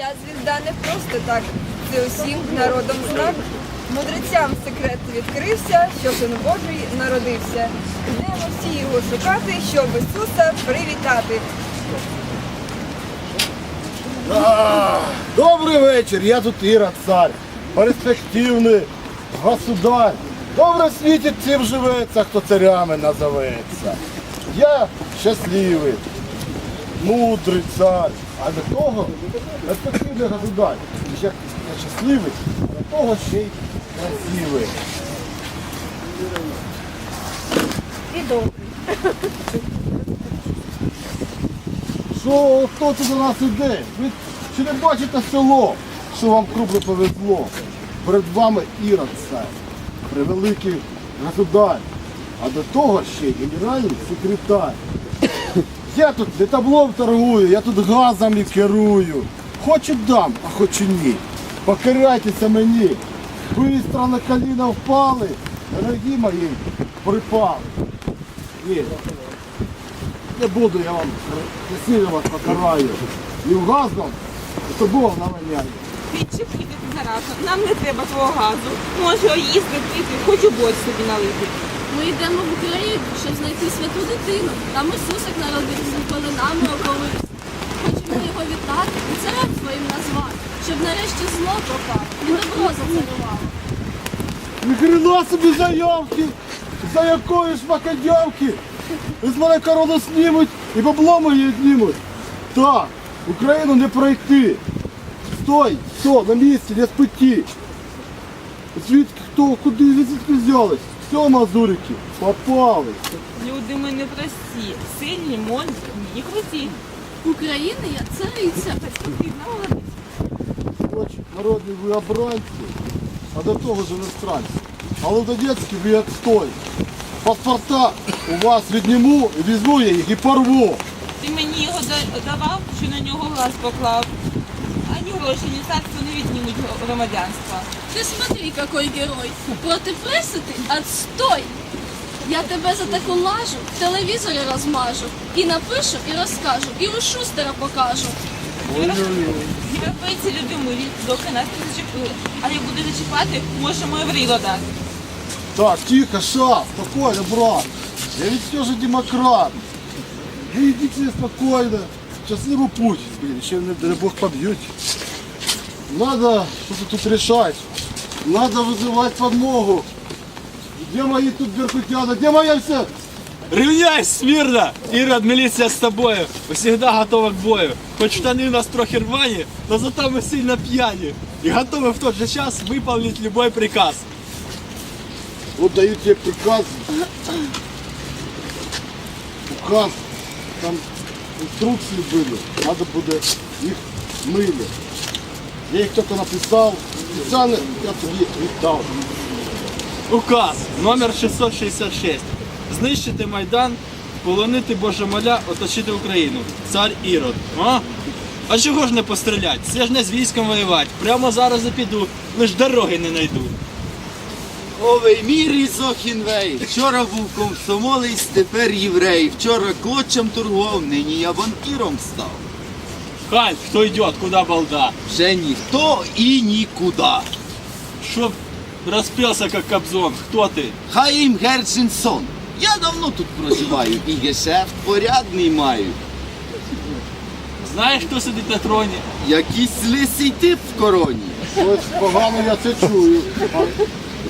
Ця звізда не просто так. Це усім народом знак. Мудрецям секрет відкрився, що син Божий народився. Йдемо всі його шукати, щоб Ісуса привітати. Добрий вечір, я тут Іра цар, перспективний государь. Добре світі цим живеться, хто царями назоветься. Я щасливий, мудрий цар, а до того перспективний государь. І як щасливий, а до того ще й красивий. І добрий. Що хто тут до нас іде? Ви чи не бачите село, що вам кругле повезло? Перед вами Ірод цар, превеликий государь, а до того ще й генеральний секретар. Я тут не таблом торгую, я тут газами керую. Хочу дам, а хочу ні. Покоряйтеся мені. Бистро на коліна впали, дорогі мої припали. Ні, не буду я вам сильно вас покараю. І в газом, то Бог наваняє. Відчепити. Нам не треба твого газу. Може їсти, пити, хоч борщ собі налити. Ми йдемо в Україну, щоб знайти святу дитину. Там Ісусик народився, коли нами оковився. Хочемо його вітати і царем своїм назвати, щоб нарешті зло пропало і добро зацарювало. Ніхрена собі заявки, за якої ж макадявки. З мене корону знімуть і бабло моє знімуть. Так, Україну не пройти. Стой, все, на місці, не спиті. Звідки хто, куди, звідки взялись? Все, мазурики, попали. Люди ми не прості, сильні, мудрі і круті. України я цариця. Перспективна молодець. Хоч народні ви обранці, а до того ж іностранці. Але Донецькі ви отстой. Паспорта у вас відніму, візьму я їх і порву. Ти мені його давав, чи на нього глаз поклав. Гроші, ні царство не віднімуть громадянства. Ты смотри, какой герой. Проти преси ти отстой. Я тебе за таку лажу в телевізорі розмажу. І напишу, і розкажу, і у шустера покажу. Європейці люди милі, доки нас не зачепили. А як буде зачіпати, можемо і в рило дати. Так, тихо, ша, спокойно, брат. Я ведь все же демократ. Ви идите спокойно. Счастливый путь. Блин, еще не дай бог побьют. Надо что-то тут решать. Надо вызывать подмогу. Где мои тут беркутяна? Где моя вся? Рівняйсь смірно! Ірод, міліція з тобою. Усігда готова к бою. Хоч штани у нас трохи рвані, но зато ми сильно п'яні. І готові в той же час виповнити любой приказ. Вот дают тебе приказ. Указ. Там инструкции были. Надо будет их мыли. Я их только написал. Специально я их дал. Указ номер 666. Знищити Майдан, полонити Божомоля, оточити Україну. Цар Ірод. А? А чого ж не пострілять? Це ж не з військом воювати. Прямо зараз і піду, лиш дороги не найду. Овей мір і Зохінвей. Вчора був комсомолець, тепер єврей. Вчора клочем торгував, нині я банкіром став. Хай, хто йде, куди балда. Вже ніхто і нікуди. Щоб розпівся, як Кобзон. Хто ти? Хаїм Герценсон. Я давно тут проживаю і гешефт порядний маю. Знаєш, хто сидить на троні? Якийсь лисий тип в короні. Ось погано я це чую.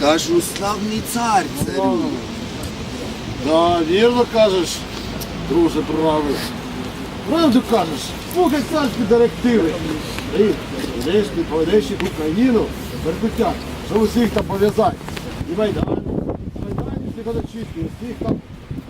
Кажу, славний цар царю. Да, вірно кажеш, друже правий. Правду кажеш, слухай царські директиви. Ти йдеш, ти поведеш їх Україну, беркутяк, щоб усіх там пов'язати. І Майдан, Майдані всіх оточити, всіх там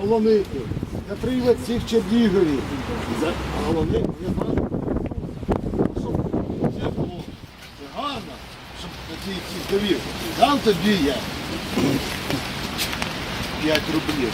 полонити, затримати всіх Чернігові. А головне, я знаю, щоб все було гарно, щоб ти довів. Дам тобі я. 5 рублів.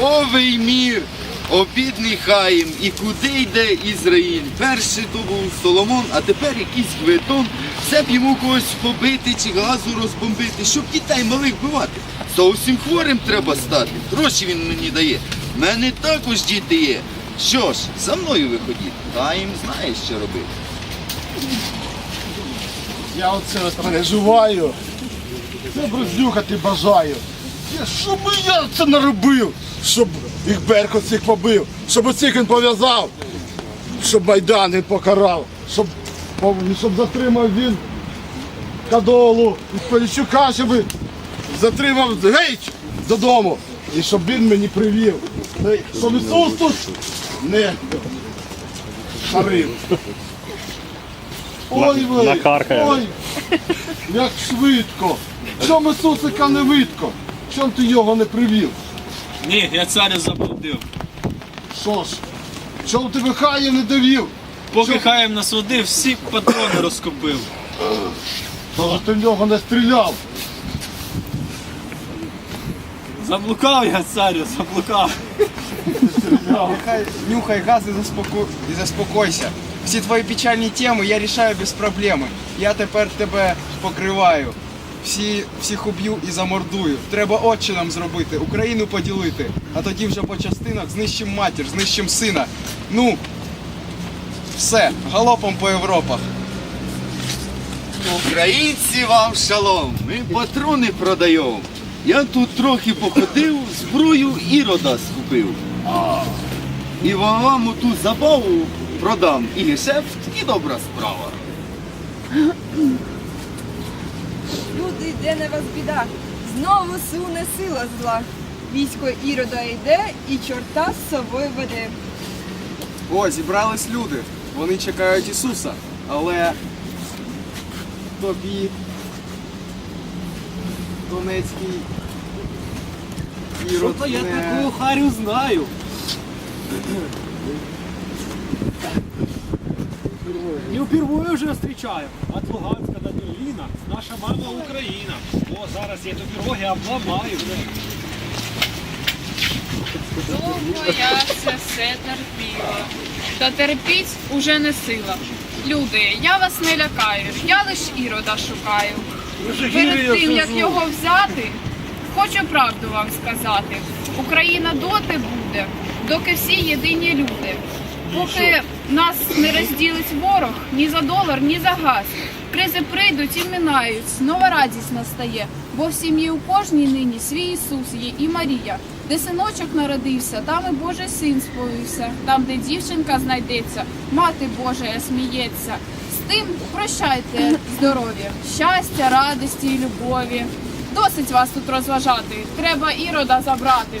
Овий мір, обідний хаїм, і куди йде Ізраїль? Перший то був Соломон, а тепер якийсь гвитон. Все б йому когось побити чи газу розбомбити, щоб дітей малих вбивати. Зовсім хворим треба стати. Гроші він мені дає. В мене також діти є. Що ж, за мною виходіть, та їм знає, що робити. Я оце переживаю. Це броздюхати бажаю. Я, щоб я це наробив, щоб їх Беркут цих побив, щоб оцих він пов'язав, щоб Майдан він покарав, щоб, щоб затримав він Кадолу і Поліщука, щоб затримав геть додому. І щоб він мені привів. Щоб Ісус тут не шарив. Ой ви, Накаркає. ой, як швидко. Чому Ісусика не видко? Чом ти його не привів? Ні, я царю заблудив. Що ж, чом ти Михаїв не довів? Поки хаєм насудив, всі патрони розкупив. Тож ти в нього не стріляв. Заблукав я царю, заблукав. Нюхай, нюхай газ заспоко... и заспокойся. Всі твої печальні теми я рішаю без проблеми. Я тепер тебе покриваю. Всі, всіх уб'ю і замордую. Треба от нам зробити, Україну поділити. А тоді вже по частинах знищим матір, знищим сина. Ну, все, галопом по Європах. Українці вам шалом, ми патрони продаємо. Я тут трохи походив, зброю ірода скупив. І вам оту забаву продам. І гешефт, і добра справа. Люди, йде на вас біда, знову суне сила зла. Військо Ірода йде і чорта з собою веде. О, зібрались люди. Вони чекають Ісуса. Але тобі Донецький Ірод Що-то я не... таку харю знаю. Не впервые вже встречаю. От Луганська до Берліна. Наша мама Україна. О, зараз я до дороги обламаю. Довго я це все терпіла. Та терпіть уже не сила. Люди, я вас не лякаю, я лиш ірода шукаю. Перед тим, як його взяти, хочу правду вам сказати. Україна доти буде, доки всі єдині люди. Поки нас не розділить ворог ні за долар, ні за газ. Кризи прийдуть і минають, нова радість настає, бо в сім'ї у кожній нині свій Ісус є і Марія. Де синочок народився, там і Божий син сповився, там, де дівчинка знайдеться, мати Божа сміється. З тим прощайте здоров'я, щастя, радості і любові. Досить вас тут розважати, треба ірода забрати.